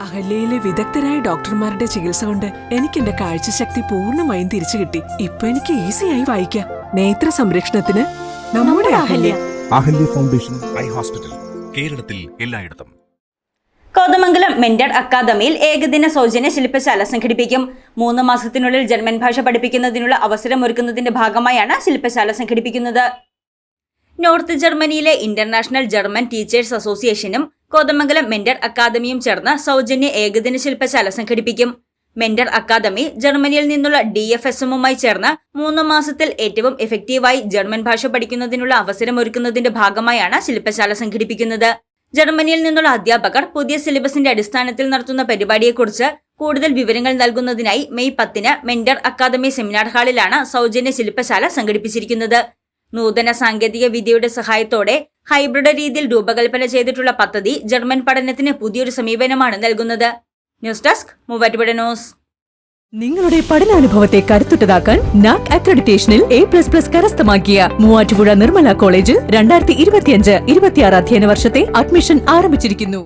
അഹല്യയിലെ വിദഗ്ധരായ ഡോക്ടർമാരുടെ ചികിത്സ കൊണ്ട് എനിക്ക് എന്റെ കാഴ്ചശക്തി പൂർണമായും തിരിച്ചു കിട്ടി. ഇപ്പൊ എനിക്ക് ഈസിയായി വായിക്കാം. നേത്ര സംരക്ഷണത്തിന് നമ്മുടെ Ahalya. Ahalya. Foundation eye hospital കേരളത്തിൽ എല്ലായിടത്തും. കോതമംഗലം മെന്റൽ അക്കാദമിയിൽ ഏകദിന സൗജന്യ ശില്പശാല സംഘടിപ്പിക്കും. മൂന്ന് മാസത്തിനുള്ളിൽ ജർമ്മൻ ഭാഷ പഠിപ്പിക്കുന്നതിനുള്ള അവസരം ഒരുക്കുന്നതിന്റെ ഭാഗമായാണ് ശില്പശാല സംഘടിപ്പിക്കുന്നത്. നോർത്ത് ജർമ്മനിയിലെ ഇന്റർനാഷണൽ ജർമ്മൻ ടീച്ചേഴ്സ് അസോസിയേഷനും കോതമംഗലം മെന്റർ അക്കാദമിയും ചേർന്ന് സൗജന്യ ഏകദിന ശില്പശാല സംഘടിപ്പിക്കും. മെന്റർ അക്കാദമി ജർമ്മനിയിൽ നിന്നുള്ള ഡി എഫ് എസ് എമ്മുമായി ചേർന്ന് മൂന്ന് മാസത്തിൽ ഏറ്റവും എഫക്റ്റീവായി ജർമ്മൻ ഭാഷ പഠിക്കുന്നതിനുള്ള അവസരമൊരുക്കുന്നതിന്റെ ഭാഗമായാണ് ശില്പശാല സംഘടിപ്പിക്കുന്നത്. ജർമ്മനിയിൽ നിന്നുള്ള അധ്യാപകർ പുതിയ സിലബസിന്റെ അടിസ്ഥാനത്തിൽ നടത്തുന്ന പരിപാടിയെക്കുറിച്ച് കൂടുതൽ വിവരങ്ങൾ നൽകുന്നതിനായി മെയ് പത്തിന് മെന്റർ അക്കാദമി സെമിനാർ ഹാളിലാണ് സൗജന്യ ശില്പശാല സംഘടിപ്പിച്ചിരിക്കുന്നത്. നൂതന സാങ്കേതിക വിദ്യയുടെ സഹായത്തോടെ ഹൈബ്രിഡ് രീതിയിൽ രൂപകൽപ്പന ചെയ്തിട്ടുള്ള പദ്ധതി ജർമ്മൻ പഠനത്തിന് പുതിയൊരു സമീപനമാണ് നൽകുന്നത്. News desk Muvattupuzha news. നിങ്ങളുടെ പഠനാനുഭവത്തെ കരുത്തുറ്റതാക്കാൻ നാക് അക്രഡിറ്റേഷനിൽ എ പ്ലസ് പ്ലസ് കരസ്ഥമാക്കിയ മൂവാറ്റുപുഴ നിർമ്മല കോളേജിൽ രണ്ടായിരത്തി ഇരുപത്തിയഞ്ച് ഇരുപത്തിയാറ് അധ്യയന വർഷത്തെ അഡ്മിഷൻ ആരംഭിച്ചിരിക്കുന്നു.